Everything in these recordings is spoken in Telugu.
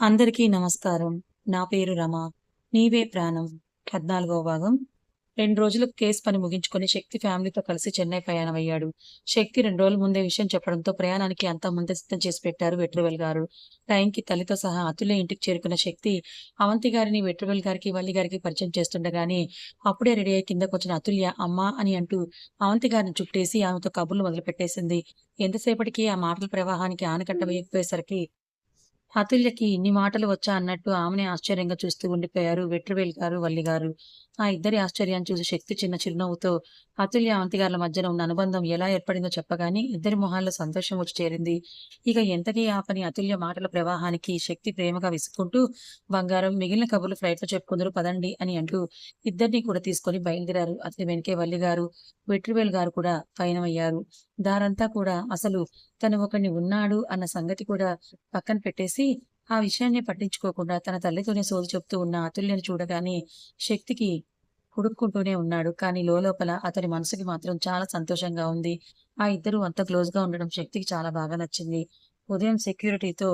అందరికీ నమస్కారం. నా పేరు రమ. నీవే ప్రాణం. పద్నాలుగో భాగం. రెండు రోజులకు కేసు పని ముగించుకొని శక్తి ఫ్యామిలీతో కలిసి చెన్నై ప్రయాణం అయ్యాడు. శక్తి రెండు రోజుల ముందే విషయం చెప్పడంతో ప్రయాణానికి అంతా ముందే సిద్ధం చేసి పెట్టారు వెట్రువెల్ గారు. టైంకి తల్లితో సహా అతులే ఇంటికి చేరుకున్న శక్తి అవంతి గారిని వెట్రువెల్ గారికి వల్లి గారికి పరిచయం చేస్తుండగానే అప్పుడే రెడీ అయి కిందకు వచ్చిన అతుల్య అమ్మా అని అంటూ అవంతి గారిని చుట్టేసి ఆమెతో కబుర్లు మొదలుపెట్టేసింది. ఎంతసేపటికి ఆ మాటల ప్రవాహానికి ఆనకట్ట వేయకపోయేసరికి అతుల్యకి ఇన్ని మాటలు వచ్చా అన్నట్టు ఆమెని ఆశ్చర్యంగా చూస్తూ ఉండిపోయారు వెట్రివేల్ గారు వల్లి గారు. ఆ ఇద్దరి ఆశ్చర్యాన్ని చూసి శక్తి చిన్న చిరునవ్వుతో అతుల్య అవంతిగారుల మధ్యన ఉన్న అనుబంధం ఎలా ఏర్పడిందో చెప్పగానే ఇద్దరి మొహాల్లో సంతోషం వచ్చి చేరింది. ఇక ఎంతకీ ఆ పని అతుల్య మాటల ప్రవాహానికి శక్తి ప్రేమగా విసుక్కుంటూ బంగారం మిగిలిన కబుర్లు ఫ్లైట్లో చెప్పుకుందరు పదండి అని అంటూ ఇద్దరిని కూడా తీసుకొని బయలుదేరారు. అతని వెనకే వల్లి గారు వెట్రివేల్ గారు కూడా పయనమయ్యారు. దారంతా కూడా అసలు తను ఒకరిని ఉన్నాడు అన్న సంగతి కూడా పక్కన పెట్టేసి ఆ విషయాన్ని పట్టించుకోకుండా తన తల్లితోనే సోది చెప్తూ ఉన్న అతుల్యను చూడగానే శక్తికి కుడుక్కుంటూనే ఉన్నాడు. కానీ లోపల అతని మనసుకి మాత్రం చాలా సంతోషంగా ఉంది. ఆ ఇద్దరు అంత క్లోజ్గా ఉండడం శక్తికి చాలా బాగా నచ్చింది. ఉదయం సెక్యూరిటీతో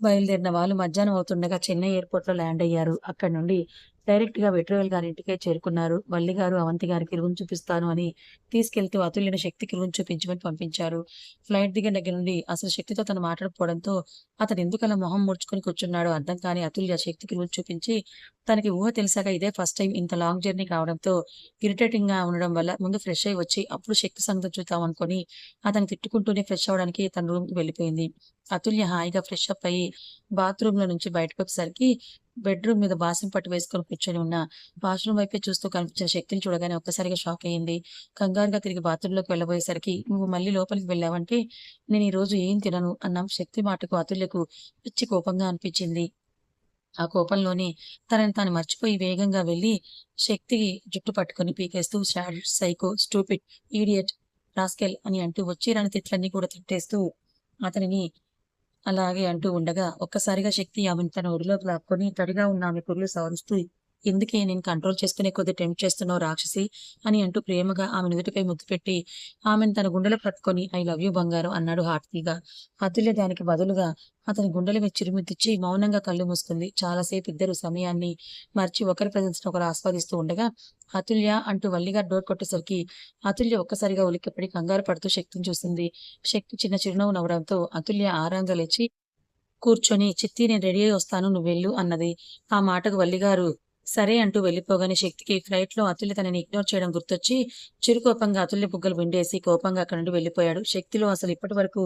బయలుదేరిన వాళ్ళు మధ్యాహ్నం అవుతుండగా చెన్నై ఎయిర్పోర్ట్లో ల్యాండ్ అయ్యారు. అక్కడ నుండి డైరెక్ట్గా వెట్రోవెల్ గారి ఇంటికే చేరుకున్నారు. వల్లి గారు అవంతి గారికి రూమ్ చూపిస్తాను అని తీసుకెళ్తూ అతుల్యన శక్తికి రూమ్ చూపించమని పంపించారు. ఫ్లైట్ దిగిన దగ్గర నుండి అసలు శక్తితో తను మాట్లాడకపోవడంతో అతను ఎందుకలా మొహం ముడుచుకొని కూర్చున్నాడో అర్థం కాని అతుల్య శక్తికి రూమ్ చూపించి తనకి ఊహ తెలిసాక ఇదే ఫస్ట్ టైం ఇంత లాంగ్ జర్నీ కావడంతో ఇరిటేటింగ్గా ఉండడం వల్ల ముందు ఫ్రెష్ అయ్యి వచ్చి అప్పుడు శక్తి సంగతి చూద్దాం అనుకుని అతను తిట్టుకుంటూనే ఫ్రెష్ అవడానికి తన రూమ్కి వెళ్ళిపోయింది. అతుల్య హాయిగా ఫ్రెష్ అప్ అయ్యి బాత్రూమ్లో నుంచి బయటకు వచ్చేసరికి బెడ్రూమ్ మీద బాసం పట్టు వేసుకొని కూర్చొని ఉన్న బాత్రూమ్ వైపే చూస్తూ కనిపించిన శక్తిని చూడగానే ఒక్కసారిగా షాక్ అయ్యింది. కంగారుగా తిరిగి బాత్రూంలోకి వెళ్ళబోయేసరికి నువ్వు మళ్ళీ లోపలికి వెళ్ళావంటే నేను ఈ రోజు ఏం తినను? అన్న శక్తి మాటకు అతుల్యకు పిచ్చి కోపంగా అనిపించింది. ఆ కోపంలోనే తనని తాను మర్చిపోయి వేగంగా వెళ్ళి శక్తికి జుట్టు పట్టుకొని పీకేస్తూ షాడ్ సైకో స్టూపిడ్ ఈడియట్ రాస్కెల్ అని అంటూ వచ్చి రాని తిట్లన్నీ కూడా తిట్టేస్తూ అతనిని అలాగే అంటూ ఉండగా ఒక్కసారిగా శక్తి ఆమెను తన ఒడిలోకి లాక్కొని తడిగా ఉన్న ఆమె కుర్లు సవరిస్తూ ఎందుకే నేను కంట్రోల్ చేసుకునే కొద్ది టెంప్ట్ చేస్తున్నావు రాక్షసి? అని అంటూ ప్రేమగా ఆమె నుదుటిపై ముద్దు పెట్టి ఆమెను తన గుండెలు పట్టుకొని ఐ లవ్ యూ బంగారం అన్నాడు హార్తీగా. అతుల్య దానికి బదులుగా అతని గుండెల మీద చిరుముద్దిచ్చి మౌనంగా కళ్ళు మూసుకుంది. చాలాసేపు ఇద్దరు సమయాన్ని మర్చి ఒకరి ప్రజెన్స్ ఒకరు ఆస్వాదిస్తూ ఉండగా అతుల్య అంటూ వల్లిగా డోర్ కొట్టేసరికి అతుల్య ఒక్కసారిగా ఉలిక్కిపడి కంగారు పడుతూ శక్తిని చూసింది. శక్తి చిన్న చిరునవ్వు నవ్వడంతో అతుల్య ఆరాంగా లేచి కూర్చొని చిత్తి నేను రెడీ అయి వస్తాను నువ్వు వెళ్ళు అన్నది. ఆ మాటకు వల్లిగారు సరే అంటూ వెళ్ళిపోగానే శక్తికి ఫ్లైట్లో అతుల్య తనని ఇగ్నోర్ చేయడం గుర్తొచ్చి చిరుకోపంగా అతుల్య బుగ్గలు విండేసి కోపంగా అక్కడి నుండి వెళ్ళిపోయాడు. శక్తిలో అసలు ఇప్పటి వరకు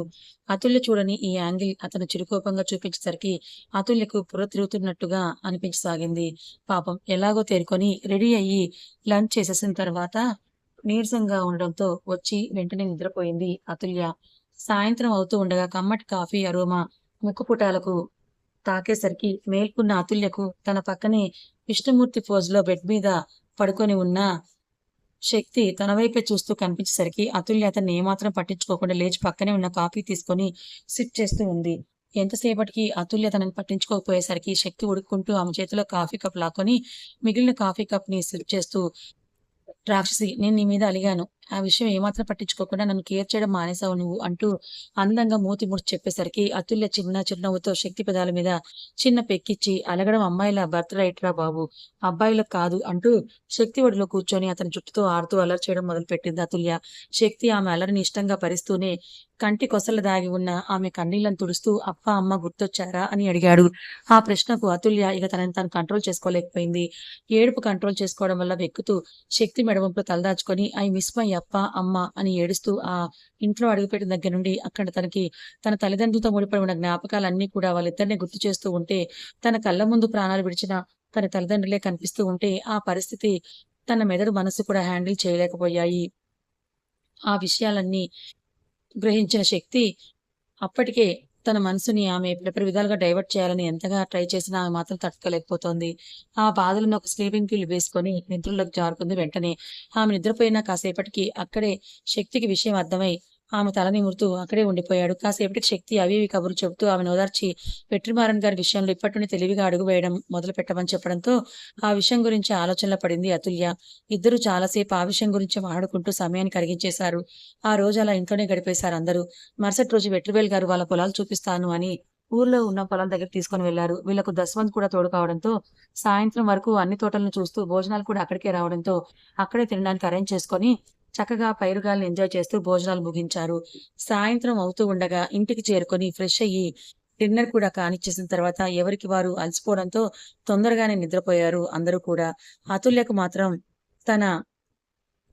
అతుల్య చూడని ఈ యాంగిల్ అతను చిరుకోపంగా చూపించేసరికి అతుల్యకు పుర తిరుగుతున్నట్టుగా అనిపించసాగింది. పాపం ఎలాగో తేరుకొని రెడీ అయ్యి లంచ్ చేసేసిన తర్వాత నీరసంగా ఉండడంతో వచ్చి వెంటనే నిద్రపోయింది అతుల్య. సాయంత్రం అవుతూ ఉండగా కమ్మటి కాఫీ అరోమా ముక్కుపుటాలకు తాకేసరికి మేల్కున్న అతుల్యకు తన పక్కనే విష్ణుమూర్తి లో బెడ్ మీద పడుకొని ఉన్న శక్తి తన వైపే చూస్తూ కనిపించేసరికి అతుల్య అతన్ని ఏమాత్రం పట్టించుకోకుండా లేచి పక్కనే ఉన్న కాఫీ తీసుకొని సిప్ చేస్తూ ఉంది. ఎంతసేపటికి అతుల్య తనని పట్టించుకోకపోయేసరికి శక్తి ఉడుక్కుంటూ ఆమె చేతిలో కాఫీ కప్ లాక్కొని మిగిలిన కాఫీ కప్ని సిప్ చేస్తూ రాక్షసి నేను నీ మీద అలిగాను. ఆ విషయం ఏమాత్రం పట్టించుకోకుండా నన్ను కేర్ చేయడం మానేసావు నువ్వు అంటూ అందంగా మూతి ముడిచి చెప్పేసరికి అతుల్య చిన్న చిరునవ్వుతో శక్తి పెదాల మీద చిన్న పెక్కిచ్చి అలగడం అమ్మాయిల బర్త్ రైట్ రా బాబు? అబ్బాయిలకు కాదు అంటూ శక్తి ఒడిలో కూర్చొని అతని జుట్టుతో ఆడుతూ అలర్ చేయడం మొదలుపెట్టింది అతుల్య. శక్తి ఆమె అలరిని ఇష్టంగా భరిస్తూనే కంటి కొసలు దాగి ఉన్న ఆమె కన్నీళ్ళను తుడుస్తూ అప్ప అమ్మ గుర్తొచ్చారా? అని అడిగాడు. ఆ ప్రశ్నకు అతుల్య ఇక తనని తను కంట్రోల్ చేసుకోలేకపోయింది. ఏడుపు కంట్రోల్ చేసుకోవడం వల్ల వెక్కుతూ శక్తి మెడవంపులో తలదాచుకొని ఐ మిస్ మై అప్ప అమ్మ అని ఏడుస్తూ ఆ ఇంట్లో అడుగుపెట్టిన దగ్గర నుండి అక్కడ తనకి తన తల్లిదండ్రులతో ముడిపడి ఉన్న జ్ఞాపకాలన్నీ కూడా వాళ్ళిద్దరిని గుర్తు చేస్తూ ఉంటే తన కళ్ళ ముందు ప్రాణాలు విడిచిన తన తల్లిదండ్రులే కనిపిస్తూ ఉంటే ఆ పరిస్థితి తన మెదడు మనసు కూడా హ్యాండిల్ చేయలేకపోయాయి. ఆ విషయాలన్నీ గ్రహించిన శక్తి అప్పటికే తన మనసుని ఆమె ప్రతి విధాలుగా డైవర్ట్ చేయాలని ఎంతగా ట్రై చేసినా ఆమె మాత్రం తట్టుకోలేకపోతోంది. ఆ బాధలను ఒక స్లీపింగ్ పిల్ వేసుకొని నిద్రలోకి జారుకుంది వెంటనే. ఆమె నిద్రపోయిన కాసేపటికి అక్కడే శక్తికి విషయం అర్థమై ఆమె తల నిమురుతూ అక్కడే ఉండిపోయాడు. కాసేపటికి శక్తి అవి ఇవి కబురు చెబుతూ ఆమెను ఓదార్చి వెట్రిమారన్ గారి విషయంలో ఇప్పటి నుండి తెలివిగా అడుగు వేయడం మొదలు పెట్టమని చెప్పడంతో ఆ విషయం గురించి ఆలోచనలో పడింది అతుల్య. ఇద్దరు చాలాసేపు ఆ విషయం గురించి మాట్లాడుకుంటూ సమయాన్ని కరిగించేశారు. ఆ రోజు అలా ఇంట్లోనే గడిపేశారు అందరూ. మరుసటి రోజు వెట్రివేల్ గారు వాళ్ళ పొలాలు చూపిస్తాను అని ఊర్లో ఉన్న పొలం దగ్గర తీసుకొని వెళ్ళారు. వీళ్ళకు దస్వంత్ కూడా తోడు కావడంతో సాయంత్రం వరకు అన్ని తోటలను చూస్తూ భోజనాలు కూడా అక్కడికే రావడంతో అక్కడే తినడానికి అరేంజ్ చేసుకొని చక్కగా పైరుగాలను ఎంజాయ్ చేస్తూ భోజనాలు ముగించారు. సాయంత్రం అవుతూ ఉండగా ఇంటికి చేరుకొని ఫ్రెష్ అయ్యి డిన్నర్ కూడా కానిచ్చేసిన తర్వాత ఎవరికి వారు అలసిపోవడంతో తొందరగానే నిద్రపోయారు అందరూ కూడా. అతుల్యకు మాత్రం తన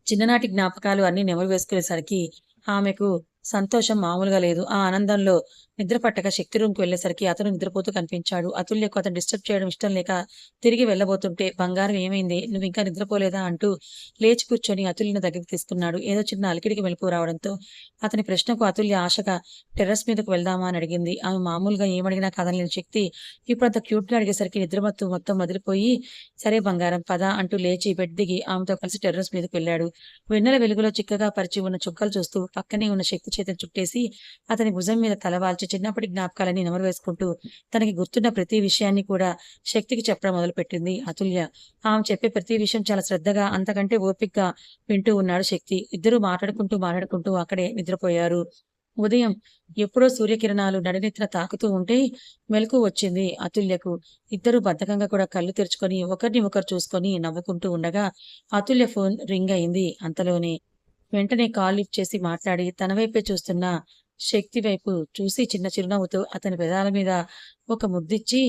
చిన్ననాటి జ్ఞాపకాలు అన్ని నెమరు వేసుకునేసరికి ఆమెకు సంతోషం మామూలుగా లేదు. ఆ ఆనందంలో నిద్ర పట్టక శక్తి రూమ్‌కి వెళ్ళేసరికి అతను నిద్రపోతూ కనిపించాడు. అతుల్యకు అతను డిస్టర్బ్ చేయడం ఇష్టం లేక తిరిగి వెళ్ళబోతుంటే "బంగారం ఏమైంది? నువ్వు ఇంకా నిద్రపోలేదా?" అంటూ లేచి కూర్చొని అతుల్యను దగ్గరికి తీసుకున్నాడు. ఏదో చిన్న అలికిడికి మెలుపు రావడంతో అతని ప్రశ్నకు అతుల్య ఆశగా "టెర్రస్ మీదకు వెళ్దామా?" అని అడిగింది. ఆమె మామూలుగా ఏమడిగినా కాదనలేని శక్తి ఇప్పుడంత క్యూట్‌గా అడిగేసరికి నిద్రమత్తు మొత్తం వదిలిపోయి "సరే బంగారం పద" అంటూ లేచి బెడ్ దిగి ఆమెతో కలిసి టెర్రస్ మీదకు వెళ్ళాడు. వెన్నెల వెలుగులో చిక్కగా పరిచి ఉన్న చుక్కలు చూస్తూ పక్కనే ఉన్న శక్తి చేతిని చుట్టేసి అతని భుజం మీద తలవాల్చి చిన్నప్పటి జ్ఞాపకాలని నెమరు వేసుకుంటూ తనకి గుర్తున్న ప్రతి విషయాన్ని కూడా శక్తికి చెప్పడం మొదలుపెట్టింది అతుల్య. ఆమె చెప్పే ప్రతి విషయం చాలా శ్రద్ధగా అంతకంటే ఓపికగా వింటూ ఉన్నాడు శక్తి. ఇద్దరు మాట్లాడుకుంటూ మాట్లాడుకుంటూ అక్కడే నిద్రపోయారు. ఉదయం ఎప్పుడో సూర్యకిరణాలు నడినెత్తిన తాకుతూ ఉంటే మెలకు వచ్చింది అతుల్యకు. ఇద్దరు బద్ధకంగా కూడా కళ్ళు తెరుచుకొని ఒకరిని ఒకరు చూసుకొని నవ్వుకుంటూ ఉండగా అతుల్య ఫోన్ రింగ్ అయింది అంతలోనే. వెంటనే కాల్ లిఫ్ట్ చేసి మాట్లాడి తన వైపే చూస్తున్న శక్తి వైపు చూసి చిన్న చిరునవ్వుతో అతని పెదాల మీద ఒక ముద్దిచ్చి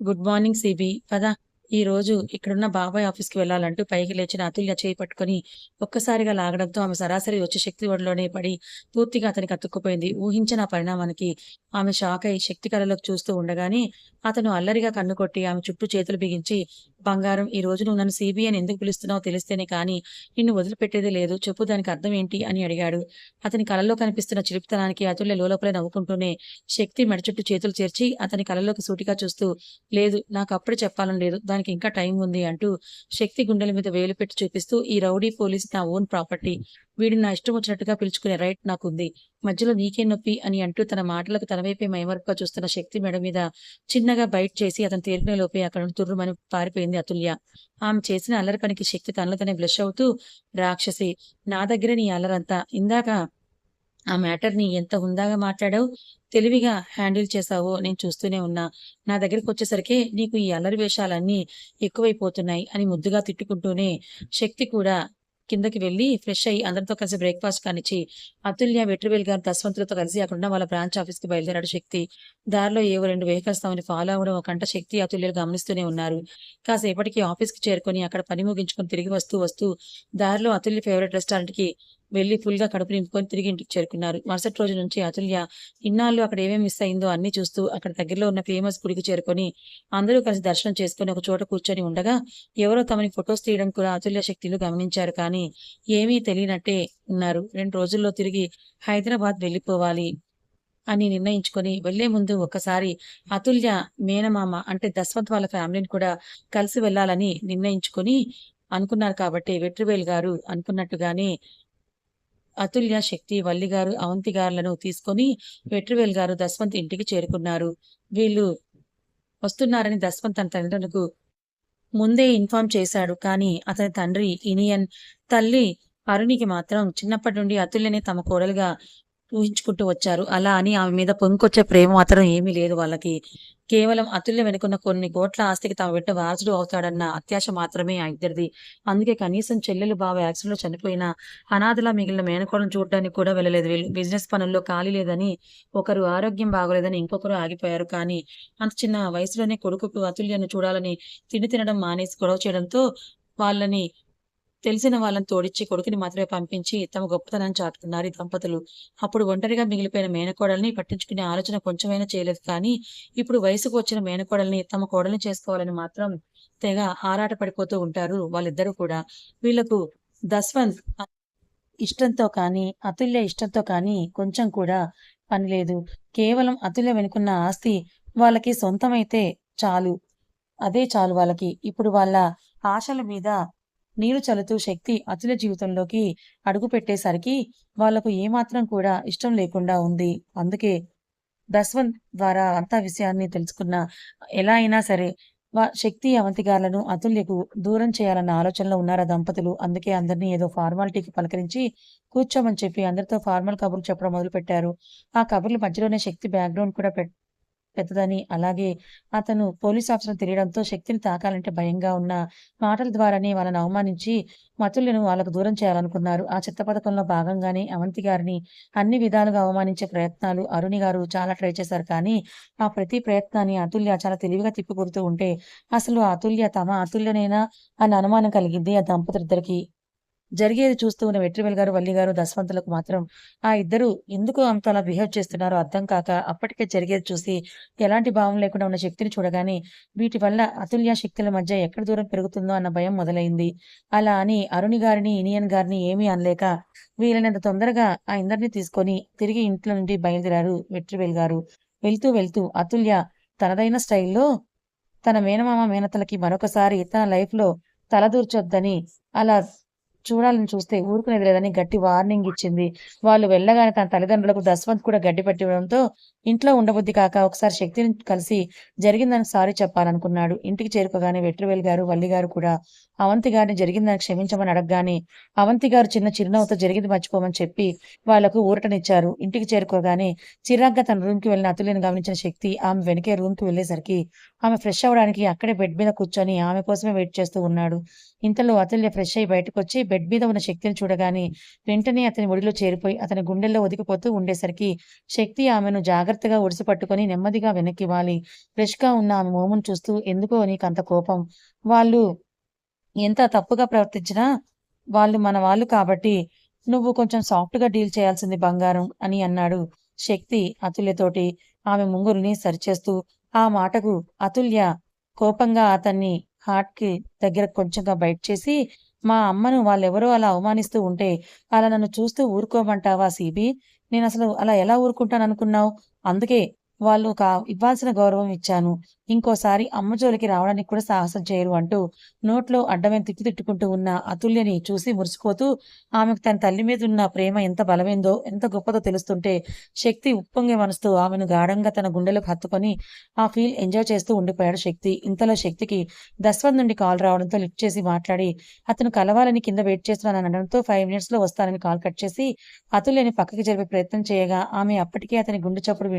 "గుడ్ మార్నింగ్ సిబి పద ఈరోజు ఇక్కడున్న బాబాయ్ ఆఫీస్‌కి వెళ్ళాలంటూ పైకి లేచిన అతుల్య చేయి పట్టుకుని ఒక్కసారిగా లాగడంతో ఆమె సరాసరి వచ్చి శక్తి ఒడిలోనే పడి పూర్తిగా అతనికి అతుక్కుపోయింది. ఊహించిన పరిణామానికి ఆమె షాక్ అయి శక్తి కళ్ళలోకి చూస్తూ ఉండగానే అతను అల్లరిగా కన్ను కొట్టి ఆమె చుట్టూ చేతులు బిగించి "బంగారం ఈ రోజు నువ్వు నన్ను సీబీ ఎందుకు పిలుస్తున్నావో తెలిస్తేనే కానీ నిన్ను వదిలిపెట్టేదే లేదు. చెప్పు దానికి అర్థం ఏంటి?" అని అడిగాడు. అతని కలలో కనిపిస్తున్న చిలిపితనానికి అతుల్య లోలోపలే నవ్వుకుంటూనే శక్తి మెడ చుట్టూ చేతులు చేర్చి అతని కలలోకి సూటిగా చూస్తూ "లేదు నాకు అప్పుడు చెప్పాలని లేదు. దానికి ఇంకా టైం ఉంది" అంటూ శక్తి గుండెల మీద వేలు పెట్టి చూపిస్తూ "ఈ రౌడీ పోలీస్ నా ఓన్ ప్రాపర్టీ. వీడిని నా ఇష్టం వచ్చినట్టుగా పిలుచుకునే రైట్ నాకుంది. మధ్యలో నీకే నొప్పి" అని అంటూ తన మాటలకు తనవైపే మైమరపుగా చూస్తున్న శక్తి మెడ మీద చిన్నగా బైట్ చేసి అతను తేరుకునే లోపే అక్కడ తుర్రుమని పారిపోయింది అతుల్య. ఆమె చేసిన అల్లరి పనికి శక్తి తనలో తనే బ్లష్ అవుతూ "రాక్షసి నా దగ్గర నీ అల్లరంతా. ఇందాక ఆ మ్యాటర్‌ని ఎంత హుందాగా మాట్లాడావు. తెలివిగా హ్యాండిల్ చేశావో నేను చూస్తూనే ఉన్నా. నా దగ్గరికి వచ్చేసరికి నీకు ఈ అల్లరి వేషాలన్నీ ఎక్కువైపోతున్నాయి" అని ముద్దుగా తిట్టుకుంటూనే శక్తి కూడా కిందకి వెళ్ళి ఫ్రెష్ అయ్యి అందరితో కలిసి బ్రేక్‌ఫాస్ట్ కానిచ్చి అతుల్య, వెట్రివేల్ గారు, దశవంతులతో కలిసి అక్కడున్న వాళ్ళ బ్రాంచ్ ఆఫీస్‌కి బయలుదేరాడు శక్తి. దారిలో ఏవో రెండు వెహికల్స్ తమని ఫాలో అవ్వడం ఒక గంట శక్తి, అతుల్యలు గమనిస్తూనే ఉన్నారు. కాసేపటికి ఆఫీస్‌కి చేరుకొని అక్కడ పని ముగించుకొని తిరిగి వస్తూ వస్తూ దారిలో అతుల్య ఫేవరెట్ రెస్టారెంట్‌కి వెళ్ళి ఫుల్‌గా కడుపు నింపుకొని తిరిగి ఇంటికి చేరుకున్నారు. మరుసటి రోజు నుంచి అతుల్య ఇన్నాళ్ళు అక్కడ ఏమేమి మిస్ అయిందో అన్ని చూస్తూ అక్కడ దగ్గరలో ఉన్న ఫేమస్ గుడికి చేరుకొని అందరూ కలిసి దర్శనం చేసుకొని ఒక చోట కూర్చొని ఉండగా ఎవరో తమని ఫోటోస్ తీయడం కూడా అతుల్య, శక్తిలు గమనించారు కానీ ఏమీ తెలియనట్టే ఉన్నారు. రెండు రోజుల్లో తిరిగి హైదరాబాద్ వెళ్ళిపోవాలి అని నిర్ణయించుకొని వెళ్ళే ముందు ఒక్కసారి అతుల్య మేనమామ అంటే దస్వంత్ వాళ్ళ ఫ్యామిలీని కూడా కలిసి వెళ్ళాలని నిర్ణయించుకొని అనుకున్నారు కాబట్టి వెట్రివేల్ గారు అనుకున్నట్టుగానే అతుల్య, శక్తి, వల్లి గారు, అవంతి గారులను తీసుకొని వెట్రివేల్ గారు దస్వంత్ ఇంటికి చేరుకున్నారు. వీళ్ళు వస్తున్నారని దస్వంత్ తన తండ్రులకు ముందే ఇన్ఫార్మ్ చేశాడు. కానీ అతని తండ్రి ఇనియన్, తల్లి అరుణికి మాత్రం చిన్నప్పటి నుండి అతుల్యనే తమ కోడలుగా ఊహించుకుంటూ వచ్చారు. అలా అని ఆమె మీద పొంగుకొచ్చే ప్రేమ మాత్రం ఏమీ లేదు వాళ్ళకి. కేవలం అతుల్య వెనుకున్న కొన్ని కోట్ల ఆస్తికి తమ బిడ్డ వారసుడు అవుతాడన్న అత్యాశ మాత్రమే ఆ ఇద్దరిది. అందుకే కనీసం చెల్లెలు, బావ యాక్సిడెంట్‌లో చనిపోయిన అనాథలా మిగిలిన మేనకోడలను చూడడానికి కూడా వెళ్ళలేదు వీళ్ళు. బిజినెస్ పనుల్లో ఖాళీ లేదని ఒకరు, ఆరోగ్యం బాగోలేదని ఇంకొకరు ఆగిపోయారు. కానీ అంత చిన్న వయసులోనే కొడుకుకు అతుల్యను చూడాలని తిండి తినడం మానేసి గొడవ చేయడంతో వాళ్ళని తెలిసిన వాళ్ళని తోడిచ్చి కొడుకుని మాత్రమే పంపించి తమ గొప్పతనాన్ని చాటుకున్నారు ఈ దంపతులు. అప్పుడు ఒంటరిగా మిగిలిపోయిన మేనకోడల్ని పట్టించుకునే ఆలోచన కొంచెమైనా చేయలేదు కానీ ఇప్పుడు వయసుకు వచ్చిన మేనకోడల్ని తమ కోడల్ని చేసుకోవాలని మాత్రం తెగ ఆరాటపడిపోతూ ఉంటారు వాళ్ళిద్దరూ కూడా. వీళ్ళకు దస్వంత్ ఇష్టంతో కానీ, అతుల్య ఇష్టంతో కానీ కొంచెం కూడా పని లేదు. కేవలం అతుల్య వెనుకున్న ఆస్తి వాళ్ళకి సొంతమైతే చాలు. అదే చాలు వాళ్ళకి. ఇప్పుడు వాళ్ళ ఆశల మీద నీరు చల్లుతూ శక్తి అతుల జీవితంలోకి అడుగుపెట్టేసరికి వాళ్ళకు ఏమాత్రం కూడా ఇష్టం లేకుండా ఉంది. అందుకే దస్వంత్ ద్వారా అంతా విషయాన్ని తెలుసుకున్న ఎలా అయినా సరే వా శక్తి, అవంతిగాలను అతుల్యకు దూరం చేయాలన్న ఆలోచనలో ఉన్నారా దంపతులు. అందుకే అందరిని ఏదో ఫార్మాలిటీకి పలకరించి కూర్చోమని చెప్పి అందరితో ఫార్మల్ కబుర్లు చెప్పడం మొదలుపెట్టారు. ఆ కబుర్ల మధ్యలోనే శక్తి బ్యాక్‌గ్రౌండ్ కూడా పెద్దదని, అలాగే అతను పోలీస్ ఆఫీసర్ తెలియడంతో శక్తిని తాకాలంటే భయంగా ఉన్న మాటల ద్వారానే వాళ్ళని అవమానించి అతుల్యను వాళ్ళకు దూరం చేయాలనుకున్నారు. ఆ చిత్త పథకంలో భాగంగానే అవంతి గారిని అన్ని విధాలుగా అవమానించే ప్రయత్నాలు అరుణి గారు చాలా ట్రై చేశారు. కానీ ఆ ప్రతి ప్రయత్నాన్ని అతుల్య చాలా తెలివిగా తిప్పికొడుతూ ఉంటే అసలు అతుల్య తమ అతుల్యనేనా అని అనుమానం కలిగింది ఆ దంపతులిద్దరికి జరిగేది చూస్తూ ఉన్న గారు, వల్లి గారు, దశవంతులకు మాత్రం ఆ ఇద్దరు ఎందుకు అంతలా బిహేవ్ చేస్తున్నారో అర్థం కాక అప్పటికే జరిగేది చూసి ఎలాంటి భావం లేకుండా ఉన్న శక్తిని చూడగానే వీటి వల్ల అతుల్య శక్తుల మధ్య ఎక్కడ దూరం పెరుగుతుందో అన్న భయం మొదలైంది. అలా అని అరుణి గారిని, ఇనియన్ గారిని ఏమీ అనలేక వీలైనంత తొందరగా ఆ ఇందరిని తీసుకొని తిరిగి ఇంట్లో నుండి బయలుదేరారు వెట్రివేలు గారు. వెళ్తూ వెళ్తూ అతుల్య తనదైన స్టైల్‌లో తన మేనమామ, మేనతలకి మరొకసారి తన లైఫ్‌లో తలదూర్చొద్దని అలా చూడాలని చూస్తే ఊరుకునేది లేదని గట్టి వార్నింగ్ ఇచ్చింది. వాళ్ళు వెళ్ళగానే తన తల్లిదండ్రులకు దశవంత్ కూడా గడ్డి పెట్టడంతో ఇంట్లో ఉండబుద్ధి కాక ఒకసారి శక్తిని కలిసి జరిగిందని సారీ చెప్పాలనుకున్నాడు. ఇంటికి చేరుకోగానే వెట్రివేలు గారు, వల్లి గారు కూడా అవంతి గారిని జరిగిందని క్షమించమని అడగగానే అవంతి గారు చిన్న చిరునవ్వుతో జరిగింది మర్చిపోమని చెప్పి వాళ్ళకు ఊరటనిచ్చారు. ఇంటికి చేరుకోగానే చిరాగ్గా తన రూమ్కి వెళ్ళిన అతుల్యను గమనించిన శక్తి ఆమె వెనకే రూమ్కి వెళ్ళేసరికి ఆమె ఫ్రెష్ అవ్వడానికి అక్కడే బెడ్ మీద కూర్చొని ఆమె కోసమే వెయిట్ చేస్తూ ఉన్నాడు. ఇంతలో అతుల్య ఫ్రెష్ అయ్యి బయటకొచ్చి బెడ్ మీద ఉన్న శక్తిని చూడగానే వెంటనే అతని ఒడిలో చేరిపోయి అతని గుండెల్లో ఒదిగిపోతూ ఉండేసరికి శక్తి ఆమెను జాగ్రత్తగా ఒడిసి పట్టుకొని నెమ్మదిగా వెనక్కి వాలి ఫ్రెష్‌గా ఉన్న ఆమె మోమును చూస్తూ ఎందుకో నీకంత కోపం? వాళ్ళు ఎంత తప్పుగా ప్రవర్తించినా వాళ్ళు మన వాళ్ళు కాబట్టి నువ్వు కొంచెం సాఫ్ట్‌గా డీల్ చేయాల్సింది బంగారం అని అన్నాడు శక్తి అతుల్యతోటి ఆమె ముంగురుని సరిచేస్తూ. ఆ మాటకు అతుల్య కోపంగా అతన్ని హార్ట్‌కి దగ్గర కొంచెంగా బయట చేసి మా అమ్మను వాళ్ళెవరో అలా అవమానిస్తూ ఉంటే అలా నన్ను చూస్తూ ఊరుకోమంటావా సీబీ? నేను అసలు అలా ఎలా ఊరుకుంటాను అనుకున్నావు అందుకే వాళ్ళు కా ఇవ్వాల్సిన గౌరవం ఇచ్చాను. ఇంకోసారి అమ్మ జోలికి రావడానికి కూడా సాహసం చేయరు అంటూ నోట్లో అడ్డమైన తిట్టి తిట్టుకుంటూ ఉన్న అతుల్యని చూసి మురిసిపోతూ ఆమెకు తన తల్లి మీదున్న ప్రేమ ఎంత బలమైందో, ఎంత గొప్పదో తెలుస్తుంటే శక్తి ఉప్పొంగే మనసుతో ఆమెను గాఢంగా తన గుండెలకు హత్తుకొని ఆ ఫీల్ ఎంజాయ్ చేస్తూ ఉండిపోయాడు శక్తి. ఇంతలో శక్తికి దశవంత్ నుండి కాల్ రావడంతో లిఫ్ట్ చేసి మాట్లాడి అతను కలవాలని కింద వెయిట్ చేస్తున్నానని అనడంతో 5 మినిట్స్‌లో వస్తానని కాల్ కట్ చేసి అతుల్యని పక్కకి జరిపే ప్రయత్నం చేయగా ఆమె అప్పటికే అతని గుండె చప్పుడు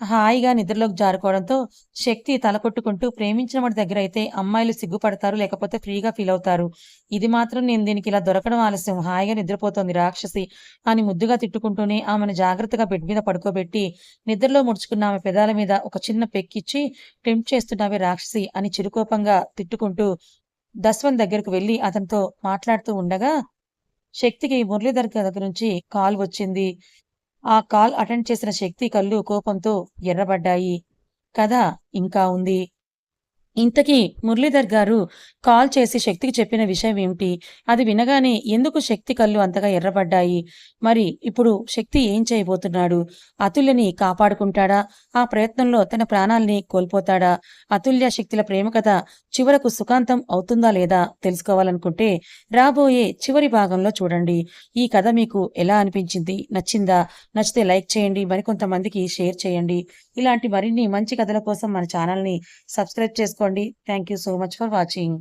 హాయిగా నిద్రలోకి జారుకోవడంతో శక్తి తల కొట్టుకుంటూ ప్రేమించిన వాడి దగ్గర అయితే అమ్మాయిలు సిగ్గుపడతారు లేకపోతే ఫ్రీగా ఫీల్ అవుతారు. ఇది మాత్రం నేను దీనికి ఇలా దొరకడం ఆలస్యం. హాయిగా నిద్రపోతోంది రాక్షసి అని ముద్దుగా తిట్టుకుంటూనే ఆమెను జాగ్రత్తగా బెడ్ మీద పడుకోబెట్టి నిద్రలో ముడుచుకున్న ఆమె పెదాల మీద ఒక చిన్న పెక్కిచ్చి టెంప్ట్ చేస్తున్నావే రాక్షసి అని చిరుకోపంగా తిట్టుకుంటూ దశవంత్ దగ్గరకు వెళ్ళి అతనితో మాట్లాడుతూ ఉండగా శక్తికి మురళీధర్ దగ్గర నుంచి కాల్ వచ్చింది. ఆ కాల్ అటెండ్ చేసిన శక్తి కళ్ళు కోపంతో ఎర్రబడ్డాయి. కథ ఇంకా ఉంది. ఇంతకీ మురళీధర్ గారు కాల్ చేసి శక్తికి చెప్పిన విషయం ఏమిటి? అది వినగానే ఎందుకు శక్తి కళ్ళు అంతగా ఎర్రబడ్డాయి? మరి ఇప్పుడు శక్తి ఏం చేయబోతున్నాడు? అతుల్యని కాపాడుకుంటాడా? ఆ ప్రయత్నంలో తన ప్రాణాల్ని కోల్పోతాడా? అతుల్య శక్తుల ప్రేమ కథ చివరకు సుఖాంతం అవుతుందా లేదా తెలుసుకోవాలనుకుంటే రాబోయే చివరి భాగంలో చూడండి. ఈ కథ మీకు ఎలా అనిపించింది? నచ్చిందా? నచ్చితే లైక్ చేయండి. మరికొంతమందికి షేర్ చేయండి. ఇలాంటి మరిన్ని మంచి కథల కోసం మన ఛానల్‌ని సబ్స్క్రైబ్ చేసుకోండి. Thank you so much for watching.